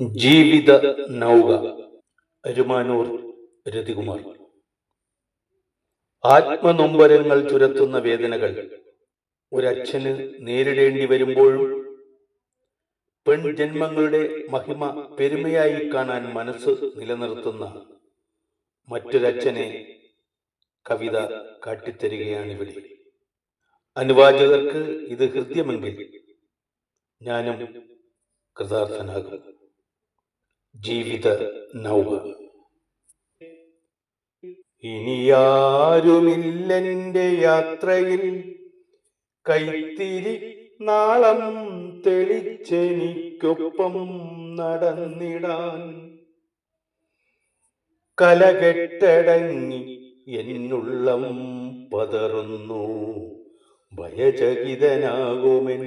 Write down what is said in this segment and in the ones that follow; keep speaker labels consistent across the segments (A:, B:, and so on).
A: ജീവിത നൗക. അരുമാനൂർ രതികുമാർ. ആത്മനൊമ്പരങ്ങൾ ചുരത്തുന്ന വേദനകൾ. ഒരച്ഛന് നേരിടേണ്ടി വരുമ്പോഴും പെൺജന്മങ്ങളുടെ മഹിമ പെരുമയായി കാണാൻ മനസ്സ് നിലനിർത്തുന്ന മറ്റൊരച്ഛനെ കവിത കാട്ടിത്തരികയാണിവിടെ. അനുവാചകർക്ക് ഇത് ഹൃദ്യമെങ്കിൽ ഞാനും കൃതാർത്ഥനാകും. ജീവിത നൗക ഇനിയാരുമില്ലെന്റെ യാത്രയിൽ കൈത്തിരി നാളം തെളിച്ചെനിക്കൊപ്പം നടന്നിടാൻ കലകെട്ടടങ്ങി എന്നുള്ളം പതറുന്നു. ഭയചകിതനാകുമെൻ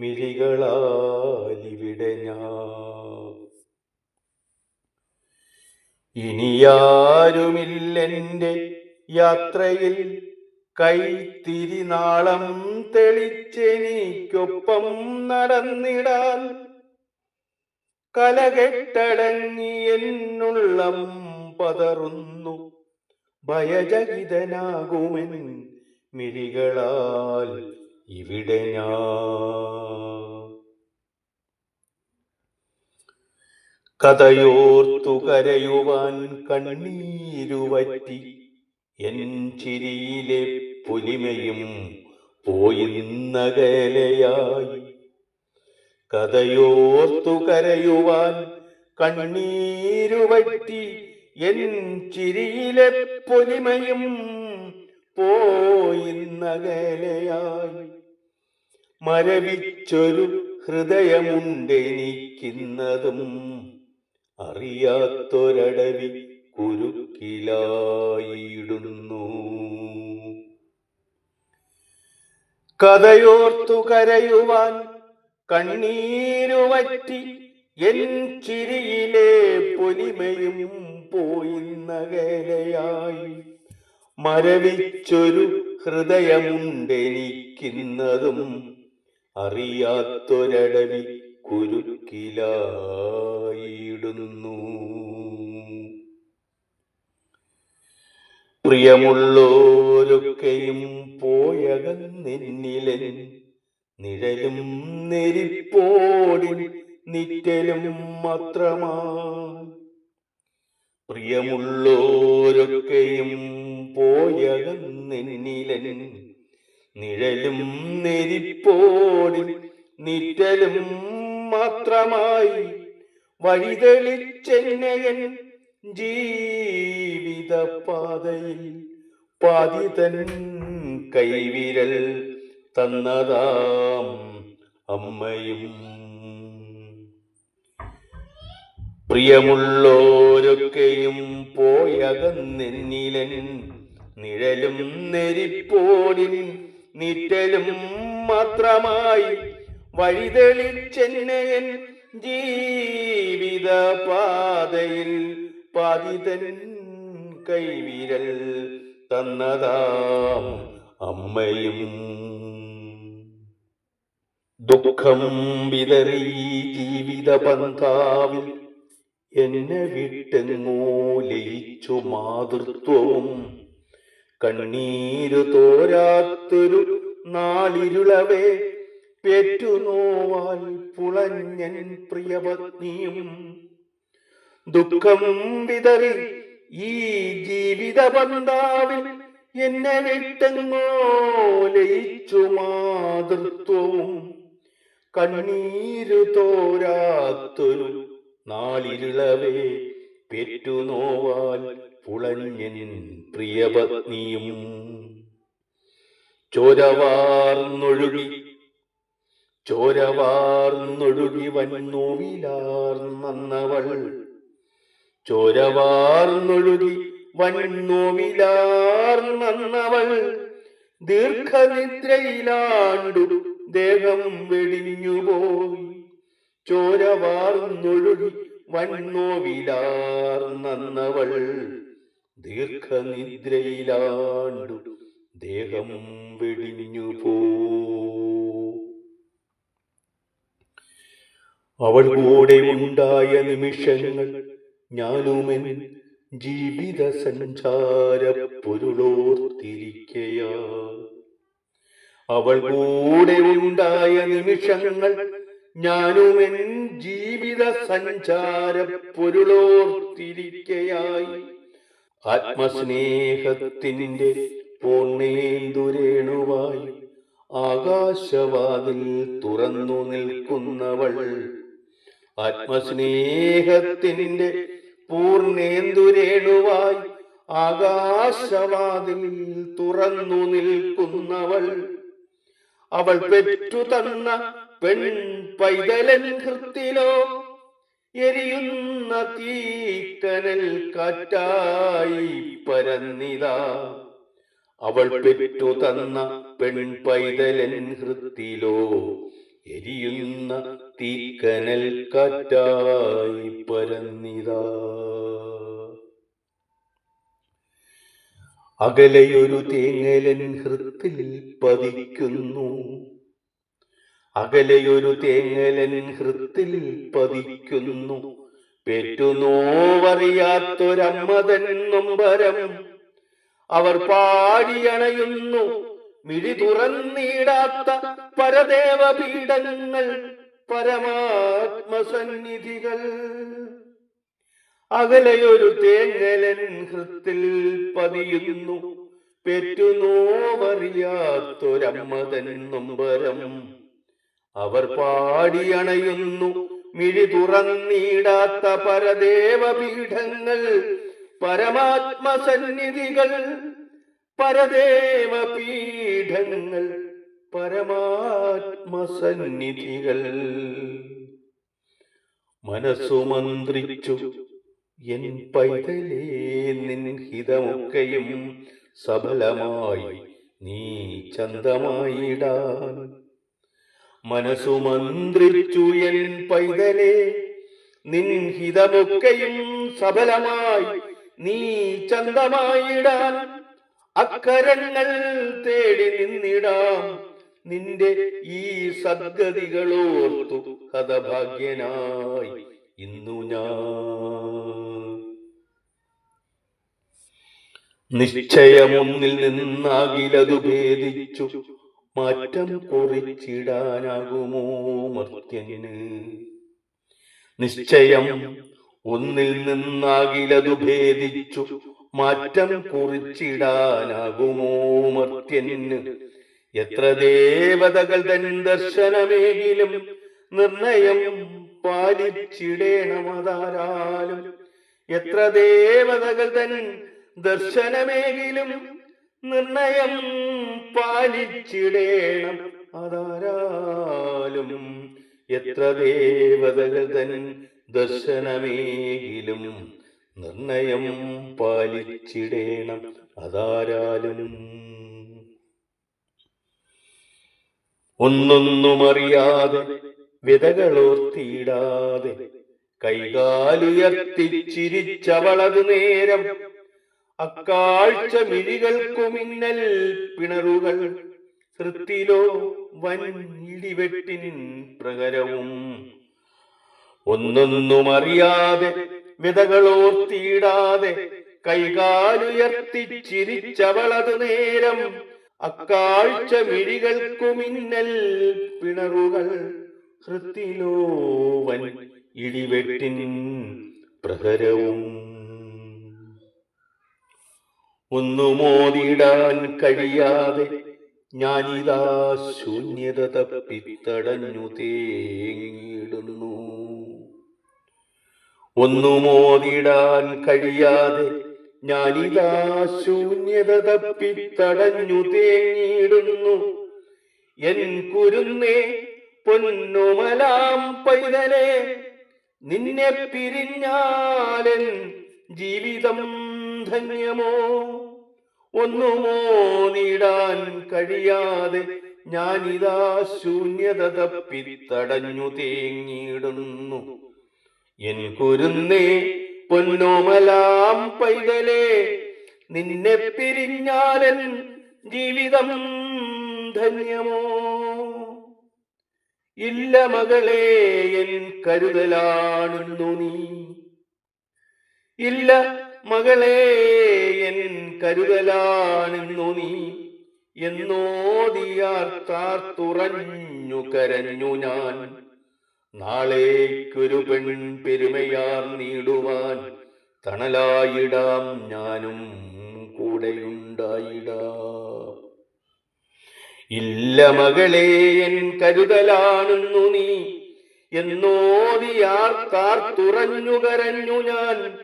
A: മിഴികളാലിവിടെ ഞാൻ. ഇനിയാരുമില്ലെന്റെ യാത്രയിൽ കൈത്തിരിനാളം തെളിച്ചെനിക്കൊപ്പം നടന്നിടാൻ കലകെട്ടടങ്ങി എന്നുള്ളം പതറുന്നു. ഭയചകിതനാകുമെൻ മിരികളാൽ ഇവിടെ ഞാൻ കഥയോർത്തു കരയുവാൻ കണ്ണീരുവറ്റി എൻ ചിരിയിലെ പുലിമയും പോയി നിന്നകലയായി. കഥയോർത്തു കരയുവാൻ കണ്ണീരുവറ്റി എൻ ചിരിയിലെ പൊലിമയും പോയിന്നകലയായി മരവിച്ചൊരു ഹൃദയമുണ്ടെനിക്കുന്നതും അറിയാത്തൊരടവി കുരുക്കിലായിടുന്നു. കഥയോർത്തു കരയുവാൻ കണ്ണീരുവറ്റി എൻ ചിരിയിലെ പൊലിമയും പോയി നഗരയായി മരവിച്ചൊരു ഹൃദയമുണ്ടെനിക്കുന്നതും അറിയാത്തൊരടവി കുരുക്കിലായിടുന്നു പ്രിയമുള്ളോരൊക്കെയും പോയകന്നിന്നിലൻ നിഴലും നെരിപ്പോടി നിറ്റലും മാത്രമാ പ്രിയമുള്ളോരൊക്കെയും പോയകന്നിന്നിലൻ നിഴലും നെരിപ്പോടി നിറ്റലും മാത്രമായി. വഴിതെളിച്ചെന്നയൻ ജീവിത പാതയിൽ പാതിതൻ കൈവിരൽ തന്നതാം അമ്മയും. പ്രിയമുള്ളോരൊക്കെയും പോയകന്നെന്നിലൻ നിഴലും നെരിപ്പോടിൻ നിറ്റലും മാത്രമായി വഴിതെളിച്ചെന്നയൻ ജീവിത പാതയിൽ പാതിതൻ കൈവിരൽ തന്നതാം അമ്മയും. ദുഃഖം വിതറി ജീവിത പന്ഥാവിൽ എന്നെ വിട്ടെങ്ങോ ലയിച്ചു മാതൃത്വവും. കണ്ണീരു തോരാത്തൊരു നാളിരുളവേ പെറ്റുനോവാൽ പുളഞ്ഞൻ പ്രിയപത്നിയും. ദുഃഖം വിതറി ഈ ജീവിത ബന്ധാവിൽ എന്നെ വിട്ടെങ്ങോ ലയിച്ചു മാതൃത്വവും. കണ്ണീരു തോരാത്തൊരു നാളിരുളവേ പെറ്റുനോവാൽ പുളഞ്ഞൻ പ്രിയപത്നിയും. ചോരവാർന്നൊഴുകി ചോരവാർന്നൊഴുകി വന്നോവിലാർന്നവൾ ചോരവാർന്നൊഴുകി വന്നോവിലാർന്നവൾ ദീർഘനിദ്രയിലാണ്ടു ദേഹം വെടിഞ്ഞുപോയി. ചോരവാർന്നൊഴുകി വന്നോവിലാർന്നവൾ ദീർഘനിദ്രയിലാണ്ടു ദേഹം വെടിഞ്ഞു അവൾ കൂടെ ഉണ്ടായ നിമിഷങ്ങൾ ഞാനുമെൻ ജീവിത സഞ്ചാര പൊരുളോർത്തിരിക്കയാ അവൾ കൂടെ ഉണ്ടായ നിമിഷങ്ങൾ ഞാനുമെൻ ജീവിത സഞ്ചാര പൊരുളോർത്തിരിക്കയായി ആത്മസ്നേഹത്തിന്റെ പൂർണേന്ദുരേണുവായി ആകാശവാതിൽ തുറന്നു നിൽക്കുന്നവൾ ആത്മസ്നേഹത്തിന്റെ പൂർണേന്ദുരേണുവായി ആകാശവാതിൽ തുറന്നു നിൽക്കുന്നവൾ. അവൾ പെറ്റു തന്ന പെൺ പൈതലൻ കൃത്തിലോ എരിയുന്ന തീക്കനൽ കാറ്റായി പരന്നിതാ. അവൾ പെറ്റു തന്ന പെൺ പൈതലൻ ഹൃത്തിലോ എരിയുന്ന തീക്കനൽ കാറ്റായി പരന്നിതാ. അകലെയൊരു തേങ്ങലൻ ഹൃത്തിൽ പതിക്കുന്നു. അകലെയൊരു തേങ്ങലൻ ഹൃത്തിൽ പതിക്കുന്നു. പെറ്റുനോവറിയാത്തൊരമ്മതൻ നൊമ്പരം അവർ പാടിയണയുന്നു. മിഴി തുറന്നിടാത്ത പരദേവ പീഠങ്ങൾ പരമാത്മസന്നിധികൾ. അകലെയൊരു തേങ്ങലൻ ഹൃത്തിൽ പതിയുന്നു. പെറ്റുനോവറിയാത്തൊരമ്മതൻ അവർ പാടിയണയുന്നു. മിഴി തുറന്നിടാത്ത പരദേവ പീഠങ്ങൾ പരമാത്മസന്നിധികൾ. പരദേവ പീഠങ്ങൾ പരമാത്മസന്നിധികൾ. മനസ്സു മന്ത്രിച്ചു എൻ പൈതലേ നിൻ ഹിതമൊക്കെയും സഫലമായി നീ ചന്തമായിടാൻ. മനസ്സു മന്ത്രിച്ചു എൻ പൈതലേ നിൻ ഹിതമൊക്കെയും സഫലമായി നീ ചന്തമായിടാൻ. അക്കരങ്ങൾ തേടി നിന്നിടാം. നിന്റെ ഈ സദ്ഗതികളോർത്തു ഹതഭാഗ്യനായി. ഇന്നു ഞാൻ നിശ്ചയമൊന്നിൽ നിന്നാകിലതു ഭേദിച്ചു. മാറ്റം കുറിച്ചിടാനാകുമോ മർത്യന്? നിശ്ചയം ഒന്നിൽ നിന്നാകിലതു ഭേദിച്ചു. മാറ്റം കുറിച്ചിടാനാകുമോ മർത്യന്? എത്ര ദേവതകൾ തൻ ദർശനമേകിലും നിർണയം പാലിച്ചിടേണമതാരാലും എത്ര ദേവതകൾ തൻ ദർശനമേകിലും നിർണയം പാലിച്ചിടേണം അതാരാലും? എത്ര ദേവതകൾ തൻ ദർശനമേകിലും നിർണയം പാലിച്ചിടേണം അതാരാലും ഒന്നൊന്നുമറിയാതെ വിതകളോർത്തിയിടാതെ കൈകാലുയർത്തിച്ചിരിച്ചവളത് നേരം അക്കാഴ്ച മിഴികൾക്കു മിന്നൽ പിണറുകൾ തൃത്തിലോ വൻ ഇടിവെട്ടിൻ പ്രകരവും ഒന്നൊന്നുമറിയാതെ വിതകളോർത്തിയിടാതെ കൈകാലുയർത്തിച്ചിരിച്ചവളതു നേരം അക്കാഴ്ച മിഴികൾക്കു മിന്നൽ പിണറുകൾ ഹൃത്തിലോവൻ ഇടിവെട്ടിൻ പ്രഹരവും. ഒന്നു മോതിടാൻ കഴിയാതെ ഞാനിതാ ശൂന്യത തപ്പിത്തടഞ്ഞു തേങ്ങിടുന്നു ഒന്നു മോതിടാൻ കഴിയാതെ ഞാനിതാ ശൂന്യത തപ്പിത്തടഞ്ഞു തേങ്ങിയിടുന്നു. എൻ കുരുന്നേ പൊന്നുമലാം പൈതലെ നിന്നെ പിരിഞ്ഞാലൻ ജീവിതം ധന്യമോ? ഒന്നുമോ നീടാൻ കഴിയാതെ ഞാനിതാ ശൂന്യത തപ്പിത്തടഞ്ഞു തേങ്ങിടുന്നു എൻ കുരുന്നേ പൊന്നോമലാം പൈതലേ നിന്നെ പിരിഞ്ഞാലൻ ജീവിതം ധന്യമോ? ഇല്ല മകളെ എൻ കരുതലാണുന്നു നീ. ഇല്ല മകളെ എൻ കരുതലാണെന്നു നീ. എന്നോദിയാർത്താർത്തുറഞ്ഞു കരഞ്ഞു ഞാൻ. നാളേക്കൊരു പെൺ പെരുമയാർ നീടുവാൻ തണലായിടാം ഞാനും കൂടെയുണ്ടായിടാം. ഇല്ല മകളെ എൻ കരുതലാണെന്നു നീ എന്നോദിയാർത്താർത്തുറഞ്ഞു കരഞ്ഞു ഞാൻ.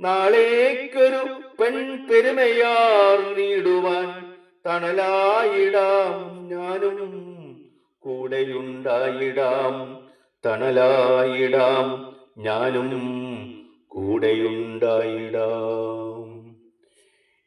A: നാളേക്കൊരു പെൺ പെരുമയാർ നീടുവാൻ തണലായിടാം ഞാനും കൂടെയുണ്ടായിടാം. തണലായിടാം. ഞാനും കൂടെയുണ്ടായിടാം.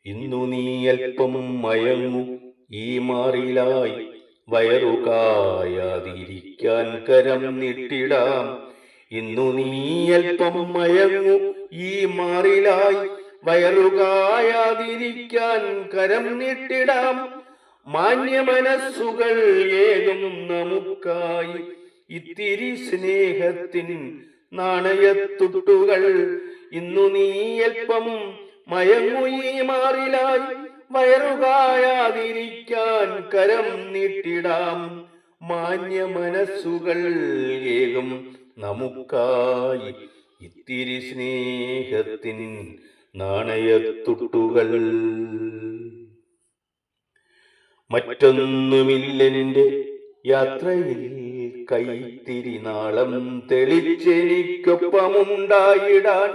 A: ഇന്നു നീ അല്പം മയങ്ങു. ഈ മാറിലായി വയറുകായാതിരിക്കാൻ കരം നിട്ടിടാം. ഇന്നു നീ അല്പം മയങ്ങു. ഈ മാറിലായി വയറുകായാതിരിക്കാൻ കരം നീട്ടിടാം. മാന്യമനസ്സുകൾ ഏതും നമുക്കായി ഇത്തിരി സ്നേഹത്തിൻ നാണയത്തുട്ടുകൾ. ഇന്നു നീ അല്പം മയങ്ങു ഈ മാറിലായി. വയറുകായാതിരിക്കാൻ കരം നീട്ടിടാം. മാന്യ മനസ്സുകൾ ഏകം നമുക്കായി. ഇത്തിരി സ്നേഹത്തിൻ നാണയത്തുട്ടുകൾ. മറ്റൊന്നുമില്ലെന്റെ യാത്രയിൽ കൈത്തിരി നാളം തെളിച്ചെനിക്കൊപ്പമുണ്ടായിടാൻ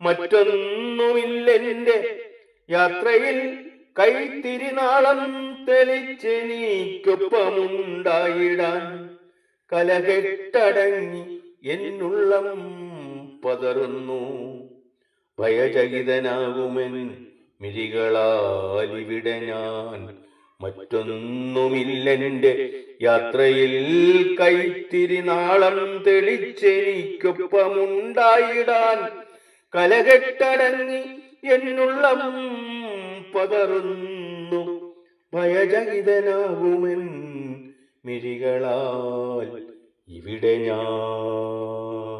A: മറ്റൊന്നുമില്ലെന്റെ യാത്രയിൽ കൈത്തിരിനാളം തെളിച്ചെനിക്കൊപ്പമുണ്ടായിടാൻ കലകെട്ടടങ്ങി എന്നുള്ളം പതറുന്നു. ഭയചകിതനാകുമെൻ മിഴികളാലിവിടെ ഞാൻ മറ്റൊന്നുമില്ലെന്റെ യാത്രയിൽ കൈത്തിരിനാളം തെളിച്ചെനിക്കൊപ്പമുണ്ടായിടാൻ കലകെട്ടടങ്ങി എന്നുള്ളം പതറുന്നു. ഭയചകിതനാകുമെൻ മിഴികളാൽ ഇവിടെ ഞാൻ.